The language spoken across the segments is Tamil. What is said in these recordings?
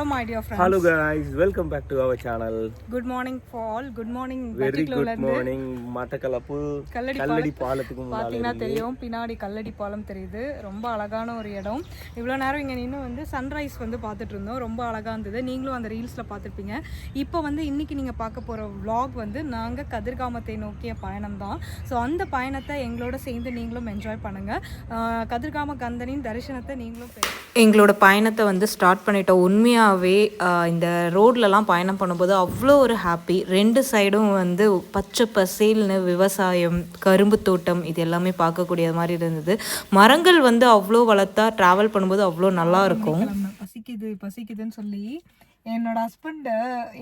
Hello, my dear friends. Hello guys. Welcome back to our channel Good morning for all. Good morning. Very good morning Batticaloa Kallady பாலத்துக்கு பார்த்தீங்கன்னா தெரியும். பின்னாடி கல்லடி பாலம் தெரியுது. ரொம்ப அழகான ஒரு இடம். இவ்வளோ நேரம் இங்கே நின்று வந்து சன்ரைஸ் வந்து பார்த்துட்டு இருந்தோம். ரொம்ப அழகாக இருந்தது. நீங்களும் அந்த ரீல்ஸில் பார்த்துருப்பீங்க. இப்போ வந்து இன்னைக்கு நீங்கள் பார்க்க போகிற vlog வந்து நாங்கள் கதிர்காமத்தை நோக்கிய பயணம் தான். ஸோ அந்த பயணத்தை எங்களோட சேர்ந்து நீங்களும் என்ஜாய் பண்ணுங்கள் கதிர்காம கந்தனின் தரிசனத்தை நீங்களும். எங்களோட பயணத்தை வந்து ஸ்டார்ட் பண்ணிட்டோம். உண்மையாகவே இந்த ரோட்லலாம் பயணம் பண்ணும்போது அவ்வளோ ஒரு ஹாப்பி ரெண்டு சைடும் வந்து பச்சை பசேல்னு விவசாயம் கரும்பு தோட்டம் இது எல்லாமே பார்க்கக்கூடிய மாதிரி இருந்தது. மரங்கள் வந்து அவ்வளோ வளர்த்தா ட்ராவல் பண்ணும்போது அவ்வளோ நல்லா இருக்கும். பசிக்குது பசிக்குதுன்னு சொல்லி என்னோட ஹஸ்பண்ட்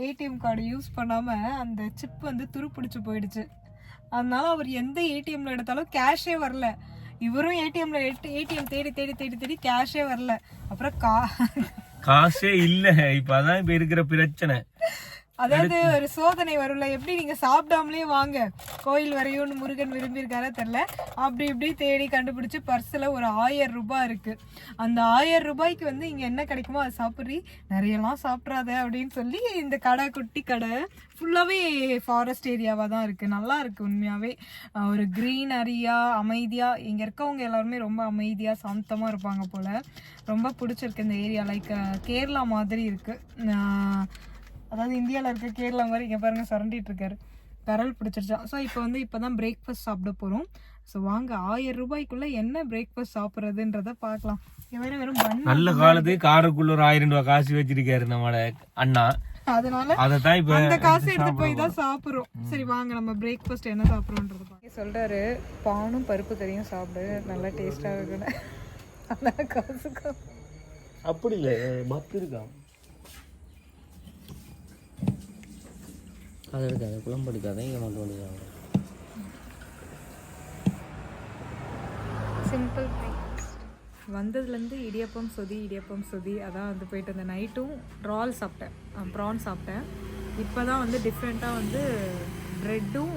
ஏடிஎம் கார்டு யூஸ் பண்ணாம அந்த சிப் வந்து துருப்பிடிச்சு போயிடுச்சு. அதனால அவர் எந்த ஏடிஎம்ல எடுத்தாலும் கேஷே வரல. இவரும் ஏடிஎம்ல ஏடிஎம் தேடி தேடி தேடி தேடி கேஷே வரல. அப்புறம் கா காசே இல்ல. இப்ப அதான் இப்ப இருக்கிற பிரச்சனை. அதாவது ஒரு சோதனை வரும்ல எப்படி நீங்க சாப்பிடாமலே வாங்க. கோயில் வரையும் முருகன் விரும்பியிருக்காரா தெரியல. அப்படி இப்படி தேடி கண்டுபிடிச்சு பர்ஸ்ல ஒரு ஆயிரம் ரூபாய் இருக்கு. அந்த ஆயிரம் ரூபாய்க்கு வந்து இங்க என்ன கிடைக்குமோ அதை சாப்பிட்றி. நிறையலாம் சாப்பிட்றாத அப்படின்னு சொல்லி இந்த கடை குட்டி கடை ஃபுல்லாவே ஃபாரஸ்ட் ஏரியாவா தான் இருக்கு. நல்லா இருக்கு உண்மையாவே. அஹ் ஒரு க்ரீனரியா அமைதியா இங்க இருக்கவங்க எல்லாருமே ரொம்ப அமைதியா சாந்தமா இருப்பாங்க போல. ரொம்ப பிடிச்சிருக்கு இந்த ஏரியா லைக் கேரளா மாதிரி இருக்கு. அஹ் அதாவது இந்தியாவில் இருக்க கேரளா மாதிரி இங்கே பாருங்க சுரண்டிட்டு இருக்காரு. கரல் பிடிச்சிருச்சான் ஸோ இப்போ வந்து இப்போ தான் பிரேக்ஃபாஸ்ட் சாப்பிட போகிறோம் ஸோ வாங்க ஆயிரம் ரூபாய்க்குள்ள என்ன பிரேக்ஃபாஸ்ட் சாப்பிட்றதுன்றத பார்க்கலாம். வெறும் பன் நல்ல காலத்துக்கு காருக்குள்ள ஒரு ஆயிரம் ரூபாய் காசு வச்சிருக்காரு நம்மளோட அண்ணா. அதனால அதைத்தான் இப்ப அந்த காசு எடுத்து போய் தான் சாப்பிட்றோம். சரி வாங்க நம்ம பிரேக்ஃபாஸ்ட் என்ன சாப்பிட்றோன்றது பார்க்க சொல்றாரு பானும் பருப்பு கறியும் சாப்பிடு நல்லா டேஸ்டாக இருக்குன்னு. அதான் காசுக்கு. அப்படி இல்ல பத்து இருக்கா? அதை எடுக்காத குழம்பு எடுக்காத இங்கே மட்டும் எடுக்காத சிம்பிள் வந்ததுலேருந்து இடியப்பம் சொதி இடியப்பம் சொதி அதான் வந்து போயிட்டு அந்த நைட்டும் ரால் சாப்பிட்டேன். ப்ரான் சாப்பிட்டேன். இப்போ தான் வந்து டிஃப்ரெண்ட்டாக வந்து ப்ரெட்டும்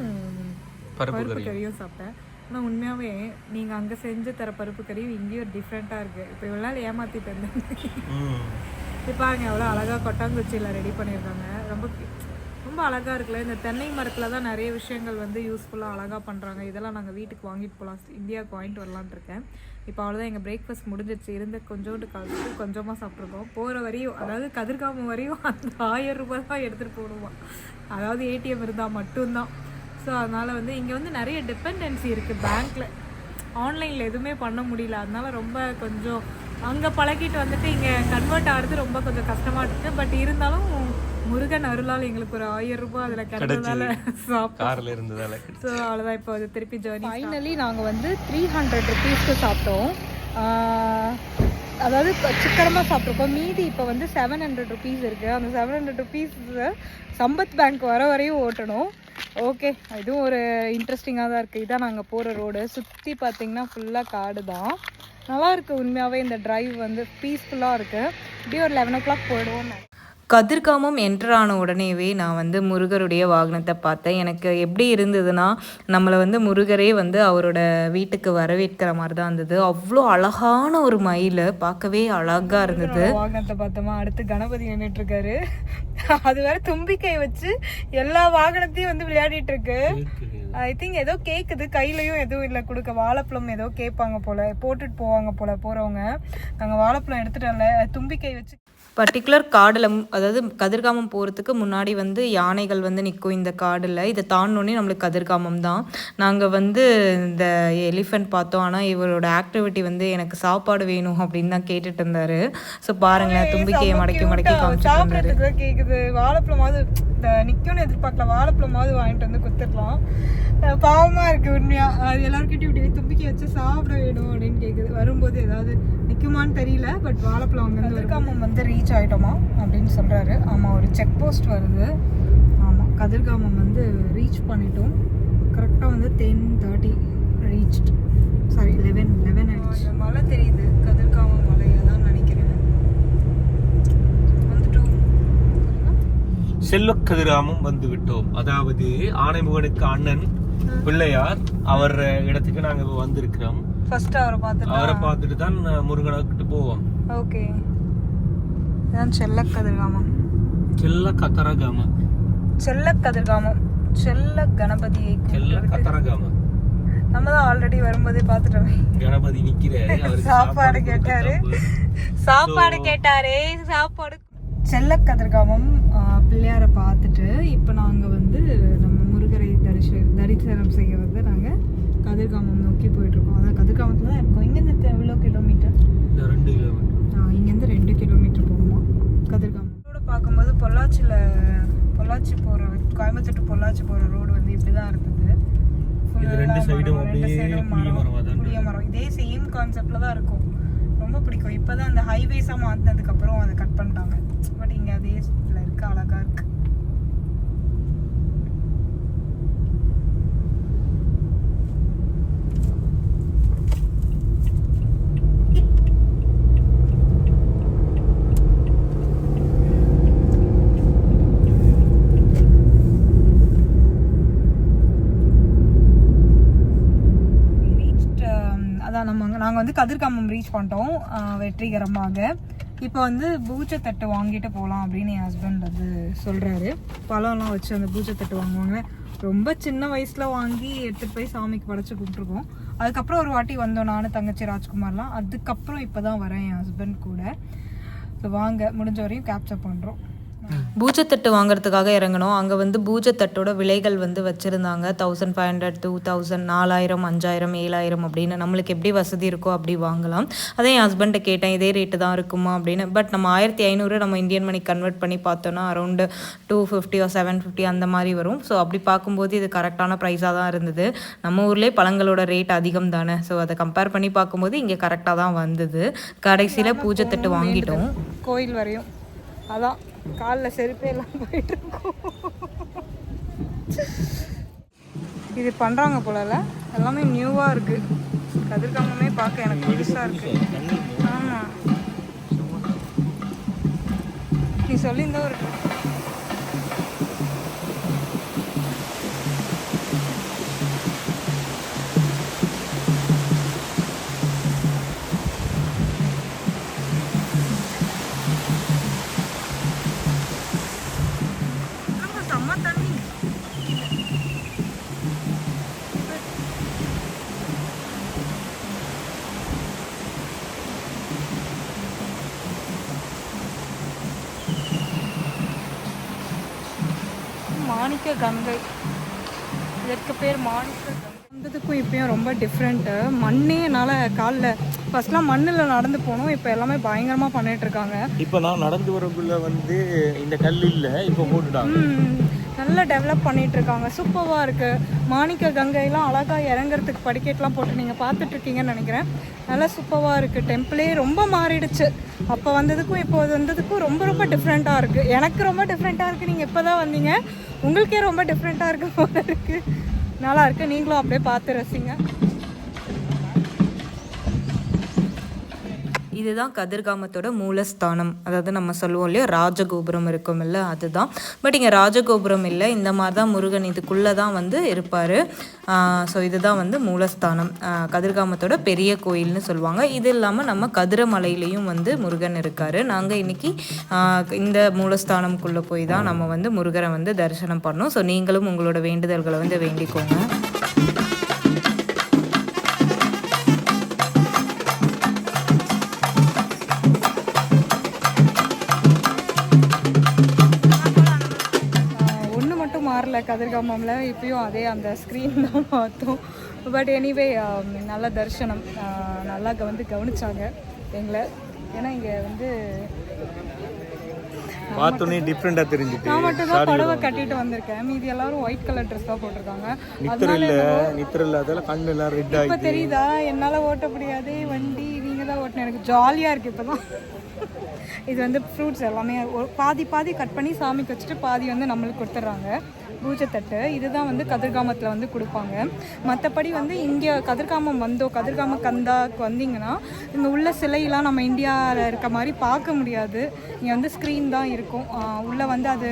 பருப்பு கறியும். சாப்பிட்டேன். ஆனால் உண்மையாகவே நீங்கள் அங்கே செஞ்சு தர பருப்பு கறியும் இங்கேயும் டிஃப்ரெண்ட்டாக இருக்குது இப்போ இவ்வளோ நாள் ஏமாற்றிட்டு இருந்தேன் இப்போ பாருங்க எவ்வளோ அழகாக கொட்டாங்குச்சியில் ரெடி பண்ணியிருக்காங்க. ரொம்ப ரொம்ப அழகாக இருக்குல்ல. இந்த தென்னை மரத்தில் தான் நிறைய விஷயங்கள் வந்து யூஸ்ஃபுல்லாக அழகாக பண்ணுறாங்க இதெல்லாம் நாங்கள் வீட்டுக்கு வாங்கிட்டு போகலாம் இந்தியாவுக்கு வாங்கிட்டு வரலான்னு இருக்கேன். இப்போ அவ்வளோதான் எங்கள் பிரேக்ஃபாஸ்ட் முடிஞ்சிருச்சு இருந்த கொஞ்சோண்டு கழிச்சு கொஞ்சமாக சாப்பிட்ருக்கோம் போகிற வரையும் அதாவது கதிர்காமம் வரையும் அந்த ஆயிரம் ரூபாய் தான் எடுத்துகிட்டு போடுவோம் அதாவது ஏடிஎம் இருந்தால் மட்டும்தான். ஸோ அதனால் வந்து இங்கே வந்து நிறைய டிபெண்டன்சி இருக்குது பேங்க்கில் ஆன்லைனில் எதுவுமே பண்ண முடியல. அதனால் ரொம்ப கொஞ்சம் அங்கே பழகிட்டு வந்துட்டு இங்கே கன்வெர்ட் ஆகிறது ரொம்ப கொஞ்சம் கஷ்டமாக இருக்குது பட் இருந்தாலும் முருகன் அருளால் எங்களுக்கு ஒரு ஆயிரம் ரூபாய் அதில் கிடைச்சதால சாப்பிட்டோம். கார்ல இருந்ததால ஸோ அவ்வளோதான் இப்போ அது திருப்பி ஜேர்னி ஃபைனலி நாங்கள் வந்து த்ரீ ஹண்ட்ரட் ருபீஸ்க்கு சாப்பிட்டோம். அதாவது சிக்கனமாக சாப்பிட்ருக்கோம் மீதி இப்போ வந்து செவன் ஹண்ட்ரட் ருபீஸ் இருக்குது அந்த seven hundred rupees Sampath bank வர வரையும் ஓட்டணும். ஓகே இதுவும் ஒரு இன்ட்ரெஸ்டிங்காக தான் இருக்குது இதான் நாங்கள் போகிற ரோடு சுற்றி பார்த்தீங்கன்னா ஃபுல்லாக காடு தான். நல்லா இருக்குது உண்மையாகவே இந்த டிரைவ் வந்து பீஸ்ஃபுல்லாக இருக்குது இப்படியே ஒரு லெவன் ஓ கிளாக் போயிடுவோம். கதிர்காமம் என்டர் ஆன உடனேவே நான் வந்து முருகருடைய வாகனத்தை பார்த்தேன். எனக்கு எப்படி இருந்ததுன்னா நம்மளை வந்து முருகரே வந்து அவரோட வீட்டுக்கு வரவேற்கிற மாதிரி தான் இருந்தது. அவ்வளோ அழகான ஒரு மயில் பார்க்கவே அழகாக இருந்தது. வாகனத்தை பார்த்தோமா அடுத்து கணபதி நின்றுட்டு இருக்காரு அது வேற தும்பிக்கை வச்சு எல்லா வாகனத்தையும் வந்து விளையாடிட்டு இருக்கு ஐ திங்க் ஏதோ கேக்குது. கையிலயும் எதுவும் இல்லை. கொடுக்க வாழைப்பழம் ஏதோ கேட்பாங்க போல போட்டுட்டு போவாங்க போல போறவங்க. நாங்க வாழைப்பழம் எடுத்துட்டு வரல. தும்பிக்கை வச்சு பர்டிகுலர் காடில் அதாவது கதிர்காமம் போகிறதுக்கு முன்னாடி வந்து யானைகள் வந்து நிற்கும் இந்த காடில். இதை தாண்டோன்னே நம்மளுக்கு கதிர்காமம் தான். நாங்கள் வந்து இந்த எலிஃபெண்ட் பார்த்தோம். ஆனால் இவரோட ஆக்டிவிட்டி வந்து எனக்கு சாப்பாடு வேணும் அப்படின்னு தான் கேட்டுட்டு இருந்தாரு. ஸோ பாருங்களேன் தும்பிக்கையை மடக்கி மடக்கி காமிச்சிட்டு தான் கேக்குது. வாழைப்பழமாவது இந்த நிக்கும்னு எதிர்பார்க்கல வாழைப்பழமாவது வாங்கிட்டு வந்து குத்துடலாம் அஹ் பாவமா இருக்கு உண்மையா. அது எல்லாருக்கிட்டையும் இப்படி தும்பிக்கை வச்சு சாப்பிட வேணும் அப்படின்னு கேக்குது. வரும்போது ஏதாவது நிக்குமான்னு தெரியல பட் வாழைப்பழம் அங்கே கதிர்காமம் வந்து ரீச் ஆயிட்டோமா அப்படின்னு சொல்றாரு. ஆமா ஒரு செக் போஸ்ட் வருது. ஆமா கதிர்காமம் வந்து ரீச் பண்ணிட்டோம். கரெக்டாக வந்து ten thirty reach sorry eleven eleven ஆயிடுச்சு. மழை தெரியுது. கதிர்காமம் மலை அதான் நினைக்கிறேன். வந்துட்டோம். செல்வ கதிராமம் வந்து விட்டோம் அதாவது ஆனைமுகனுக்கு அண்ணன் பிள்ளையார் அவர் இடத்துக்கு நாங்க இப்ப வந்திருக்கிறோம். ஃபர்ஸ்ட் அவரை பார்த்துட்டு? அவரை பார்த்துட்டு தான் முருகனுக்கிட்ட போவோம். ஓகே. இதான் செல்ல கதிர்காமம் செல்ல கதிர்காமம் செல்ல கணபதியை செல்ல கத்தரகாம நம்ம தான் ஆல்ரெடி வரும்போதே பார்த்துட்டோமே. கணபதி நிக்கிறாரு சாப்பாடு கேட்டாரு. சாப்பாடு கேட்டாரே சாப்பாடு. செல்ல கதிர்காமம் பிள்ளையாரை பார்த்துட்டு இப்போ நாங்கள் வந்து நம்ம முருகரை தரிச தரிசனம் செய்ய வந்து நாங்கள் கதிர்காமம் நோக்கி போயிட்டு இருக்கோம் அதான் கதிர்காமத்தில் தான் இருக்கோம். இங்கேருந்து எவ்வளோ கிலோமீட்டர் ரெண்டு கிலோமீட்டர் இங்கேருந்து ரெண்டு கிலோமீட்டர் போகுமா கதிர்காமம். ரோடு பார்க்கும்போது பொள்ளாச்சியில் பொள்ளாச்சி போகிற கோயம்புத்தூர் to பொள்ளாச்சி போகிற ரோடு வந்து இப்படி தான் இருந்தது இது ரெண்டு புளிய மரம், இதே சேம் கான்செப்டில் தான் இருக்கும். ரொம்ப பிடிக்கும். இப்போ தான் அந்த ஹைவேஸாக மாற்றினதுக்கப்புறம் அதை கட் பண்ணிட்டாங்க. பட் இங்கே அதே இதில் இருக்கு. அழகாக இருக்கு ரீச்ட் அதான் நம்ம அங்க- நாங்கள் வந்து கதிர்காமம் ரீச் பண்ணிட்டோம். வெற்றிகரமாக. இப்போ வந்து பூஜைத்தட்டு வாங்கிட்டு போகலாம் அப்படின்னு என் ஹஸ்பண்ட் வந்து சொல்கிறாரு பழம்லாம் வச்சு அந்த பூஜைத்தட்டு வாங்குவாங்க. ரொம்ப சின்ன வயசில் வாங்கி எடுத்துகிட்டு போய் சாமிக்கு படைச்சி கூப்பிட்ருக்கோம் அதுக்கப்புறம் ஒரு வாட்டி வந்தோம் நானும் தங்கச்சி ராஜ்குமார்லாம். அதுக்கப்புறம் இப்போ தான் வரேன் என் ஹஸ்பண்ட் கூட. ஸோ வாங்க முடிஞ்ச வரையும் கேப்சர் பண்ணுறோம் பூஜைத்தட்டு வாங்குறதுக்காக இறங்கணும். அங்கே வந்து பூஜைத்தட்டோட விலைகள் வந்து வச்சுருந்தாங்க. Thousand five hundred two thousand நாலாயிரம் அஞ்சாயிரம் ஏழாயிரம் அப்படின்னு. நம்மளுக்கு எப்படி வசதி இருக்கோ அப்படி வாங்கலாம். அதே என் ஹஸ்பண்ட்டை கேட்டேன் இதே ரேட்டு தான் இருக்குமா அப்படின்னு. பட் நம்ம ஆயிரத்தி ஐநூறு நம்ம இந்தியன் மணி கன்வெர்ட் பண்ணி பார்த்தோன்னா around two fifty seven fifty அந்த மாதிரி வரும். ஸோ அப்படி பார்க்கும்போது இது கரெக்டான ப்ரைஸாக தான் இருந்தது. நம்ம ஊர்லேயே பழங்களோட ரேட் அதிகம் தானே. ஸோ அதை கம்பேர் பண்ணி பார்க்கும்போது இங்கே கரெக்டாக தான் வந்தது. கடைசியில் பூஜைத்தட்டு வாங்கிட்டோம். கோயில் வரையும் அதான் காலில் செருப்பே எல்லாம் போயிட்டு இருக்கோம் இது பண்ணுறாங்க போலல எல்லாமே நியூவாக இருக்கு. கதிர்காமமே பார்க்க எனக்கு புதுசாக இருக்கு. ஆமாம் நீ சொல்லியிருந்தா ஒரு கங்கை இதற்கு பேர் மாணிக்க வந்ததுக்கும் இப்பயும் ரொம்ப டிஃப்ரெண்ட்டு மண்ணே என்னால் காலில் ஃபர்ஸ்ட்லாம் மண்ணில் நடந்து போனோம். இப்போ எல்லாமே பயங்கரமாக பண்ணிட்டு இருக்காங்க. இப்போ நான் நடந்து வரக்குள்ள வந்து இந்த கல் இல்ல. இப்போ போட்டுட்டாங்க. நல்லா டெவலப் பண்ணிட்டு இருக்காங்க. சூப்பராக இருக்கு. மாணிக்க கங்கைலாம் அழகா இறங்குறதுக்கு படிக்கட்டுலாம் போட்டு நீங்க பார்த்துட்டு இருக்கீங்கன்னு நினைக்கிறேன். நல்லா சூப்பராக இருக்கு. டெம்பிளே ரொம்ப மாறிடுச்சு. அப்போ வந்ததுக்கும் இப்போ வந்ததுக்கும் ரொம்ப ரொம்ப டிஃப்ரெண்ட்டாக இருக்கு. எனக்கு ரொம்ப டிஃப்ரெண்ட்டாக இருக்கு. நீங்க இப்போ தான் வந்தீங்க. உங்களுக்கே ரொம்ப டிஃப்ரெண்ட்டாக இருக்க போல இருக்குது நல்லா இருக்குது நீங்களும் அப்படியே பார்த்து ரசிங்க. இதுதான் கதிர்காமத்தோட மூலஸ்தானம். அதாவது நம்ம சொல்லுவோம் இல்லையா ராஜகோபுரம் இருக்கும் இல்லை அதுதான். பட் இங்கே ராஜகோபுரம் இல்லை இந்த மாதிரி தான் முருகன் இதுக்குள்ளே தான் வந்து இருப்பார். ஸோ இதுதான் வந்து மூலஸ்தானம். கதிர்காமத்தோட பெரிய கோயில்னு சொல்லுவாங்க. இது இல்லாமல் நம்ம கதிரமலையிலையும் வந்து முருகன் இருக்கார். நாங்கள் இன்னைக்கு இந்த மூலஸ்தானம்குள்ளே போய் தான் நம்ம வந்து முருகரை வந்து தரிசனம் பண்ணோம். ஸோ நீங்களும் உங்களோட வேண்டுதல்களை வந்து வேண்டிக்கோங்க. கதிர்காமம்ல இப்பயும் அதே அந்த ஸ்க்ரீன் தான் பார்த்தோம். பட் எனிவே நல்ல தரிசனம். நல்லா வந்து கவனிச்சாங்க எங்களை. ஏன்னா இங்கே வந்து பார்த்தோன்னே டிஃப்ரெண்டா தெரிஞ்சுட்டு நான் மட்டும் தான் புடவை கட்டிட்டு வந்திருக்கேன். மீதி எல்லாரும் ஒயிட் கலர் ட்ரெஸ் தான் போட்டிருக்காங்க. நித்திர இல்ல நித்திர இல்லாதால கண்ணு எல்லாம் ரெட் இப்போ தெரியுதா? என்னால் ஓட்ட முடியாது. வண்டி நீங்கள் தான் ஓட்டணும். எனக்கு ஜாலியாக இருக்குது இப்போ தான் இது வந்து ஃப்ரூட்ஸ் எல்லாமே பாதி பாதி கட் பண்ணி சாமிக்கு வச்சுட்டு பாதி வந்து நம்மளுக்கு கொடுத்துட்றாங்க. பூஜைத்தட்டு இதுதான் வந்து கதிர்காமத்தில் வந்து கொடுப்பாங்க. மற்றபடி வந்து இங்கே கதிர்காமம் வந்தோ கதிர்காம கந்தாக்கு வந்தீங்கன்னா இங்கே உள்ள சிலையெல்லாம் நம்ம இந்தியாவில் இருக்க மாதிரி பார்க்க முடியாது. இங்கே வந்து ஸ்க்ரீன் தான் இருக்கும். உள்ளே வந்து அது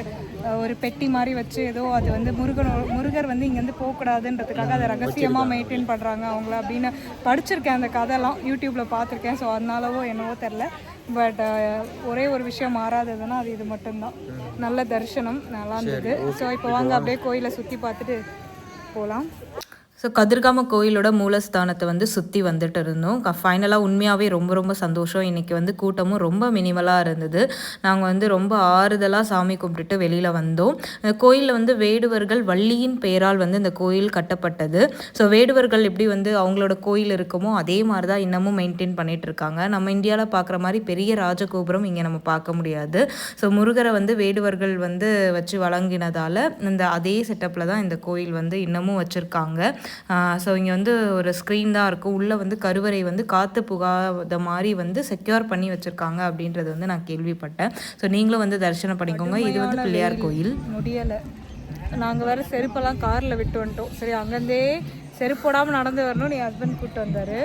ஒரு பெட்டி மாதிரி வச்சு ஏதோ அது வந்து முருகன் முருகர் வந்து இங்கேருந்து போகக்கூடாதுன்றதுக்காக அதை ரகசியமாக மெயின்டைன் பண்ணுறாங்க அவங்கள அப்படின்னு படிச்சிருக்கேன் அந்த கதைலாம் யூடியூப்பில் பார்த்துருக்கேன். ஸோ அதனாலவோ என்னவோ தெரில பட் ஒரே ஒரு விஷயம் மாறாததுன்னா அது இது மட்டும்தான். நல்ல தரிசனம் நல்லா இருந்தது. ஸோ இப்போ வாங்க அப்படியே கோயிலை சுற்றி பார்த்துட்டு போகலாம் ஸோ கதிர்காம கோயிலோட மூலஸ்தானத்தை வந்து சுற்றி வந்துட்டு இருந்தோம். ஃபைனலாக உண்மையாகவே ரொம்ப ரொம்ப சந்தோஷம். இன்றைக்கி வந்து கூட்டமும் ரொம்ப மினிமலாக இருந்தது. நாங்கள் வந்து ரொம்ப ஆறுதலாக சாமி கும்பிட்டுட்டு வெளியில் வந்தோம். கோயிலில் வந்து வேடுவர்கள் வள்ளியின் பெயரால் வந்து இந்த கோயில் கட்டப்பட்டது. ஸோ வேடுவர்கள் எப்படி வந்து அவங்களோட கோயில் இருக்குமோ அதே மாதிரி தான் இன்னமும் மெயின்டைன் பண்ணிட்டு இருக்காங்க. நம்ம இந்தியாவில் பார்க்குற மாதிரி பெரிய ராஜகோபுரம் இங்கே நம்ம பார்க்க முடியாது. ஸோ முருகரை வந்து வேடுவர்கள் வந்து வச்சு வழங்கினதால இந்த அதே செட்டப்பில் தான் இந்த கோயில் வந்து இன்னமும் வச்சுருக்காங்க. ஸோ இங்கே வந்து ஒரு ஸ்க்ரீன் தான் இருக்கும் உள்ளே வந்து கருவறை வந்து காற்று புகாத மாதிரி வந்து செக்யூர் பண்ணி வச்சுருக்காங்க அப்படின்றது வந்து நான் கேள்விப்பட்டேன். ஸோ நீங்களும் வந்து தரிசனம் பண்ணிக்கோங்க. இது வந்து பிள்ளையார் கோயில். முடியலை. நாங்கள் வேற செருப்பெல்லாம் காரில் விட்டு வந்துட்டோம். சரி அங்கேருந்தே செருப்பு போடாமல் நடந்து வரணும் என் ஹஸ்பண்ட் கூப்பிட்டு வந்தார்.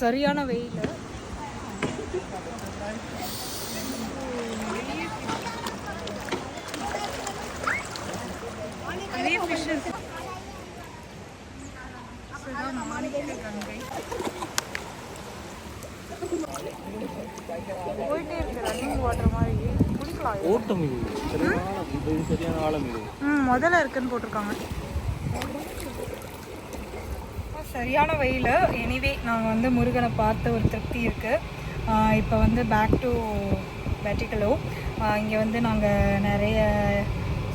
சரியான வெயில். போயிட்டே இருக்கு ரன்னிங் வாட்டர் மாதிரி குடிக்கலாம் ஓட்டம் இது சரியான இது சரியான ஆழம் இது ம் முதல்ல இருக்குன்னு போட்டிருக்காங்க. சரியான வெயில். எனிவே நாங்கள் வந்து முருகனை பார்த்த ஒரு திருப்தி இருக்குது இப்போ வந்து பேக் டு வெட்டிக்கலோ இங்கே வந்து நாங்கள் நிறைய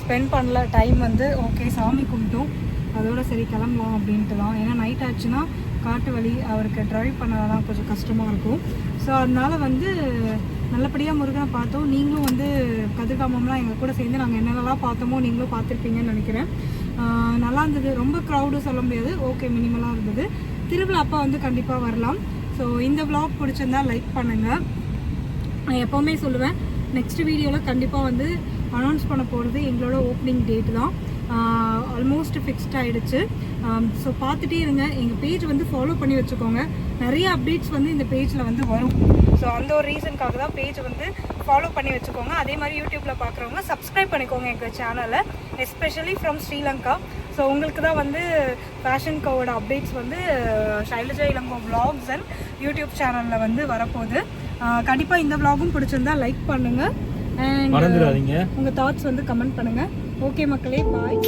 ஸ்பெண்ட் பண்ணல. டைம் வந்து ஓகே சாமி கும்பிட்டோம். அதோட சரி கிளம்பலாம் அப்படின்ட்டு தான் ஏன்னா நைட் ஆச்சுன்னா காட்டு வழி அவருக்கு ட்ரைவ் பண்ணதான் கொஞ்சம் கஷ்டமாக இருக்கும். ஸோ அதனால் வந்து நல்லபடியாக முருகனை பார்த்தோம். நீங்களும் வந்து கதிர்காமம்லாம் எங்கள் கூட சேர்ந்து நாங்கள் என்னென்னலாம் பார்த்தோமோ நீங்களும் பார்த்துருப்பீங்கன்னு நினைக்கிறேன். நல்லா இருந்தது. ரொம்ப க்ரௌடும் சொல்ல முடியாது. ஓகே மினிமலாக இருந்தது. திருவிழா அப்போ வந்து கண்டிப்பாக வரலாம். ஸோ இந்த விளாக் பிடிச்சிருந்தா லைக் பண்ணுங்கள் நான் எப்போவுமே சொல்லுவேன் நெக்ஸ்ட் வீடியோவில் கண்டிப்பாக வந்து அனௌன்ஸ் பண்ண போகிறது எங்களோட ஓப்பனிங் டேட் தான். ஆல்மோஸ்ட் ஃபிக்ஸ்ட் ஆகிடுச்சு ஸோ பார்த்துட்டே இருங்க. எங்கள் பேஜ் வந்து ஃபாலோ பண்ணி வச்சுக்கோங்க. நிறைய அப்டேட்ஸ் வந்து இந்த பேஜில் வந்து வரும். ஸோ அந்த ஒரு ரீசனுக்காக தான் பேஜ் வந்து ஃபாலோ பண்ணி வச்சுக்கோங்க. அதே மாதிரி யூடியூப்பில் பார்க்குறவங்க சப்ஸ்கிரைப் பண்ணிக்கோங்க எங்கள் சேனலை எஸ்பெஷலி ஃப்ரம் ஸ்ரீலங்கா ஸோ உங்களுக்கு தான் வந்து ஃபேஷன் கோவோட அப்டேட்ஸ் வந்து Shailaja Ilango vlogs and YouTube சேனலில் வந்து வரப்போகுது. கண்டிப்பாக இந்த vlogகும் பிடிச்சிருந்தா லைக் பண்ணுங்கள் அண்ட் உங்கள் தாட்ஸ் வந்து கமெண்ட் பண்ணுங்கள் ஓகே மக்களே பாய்.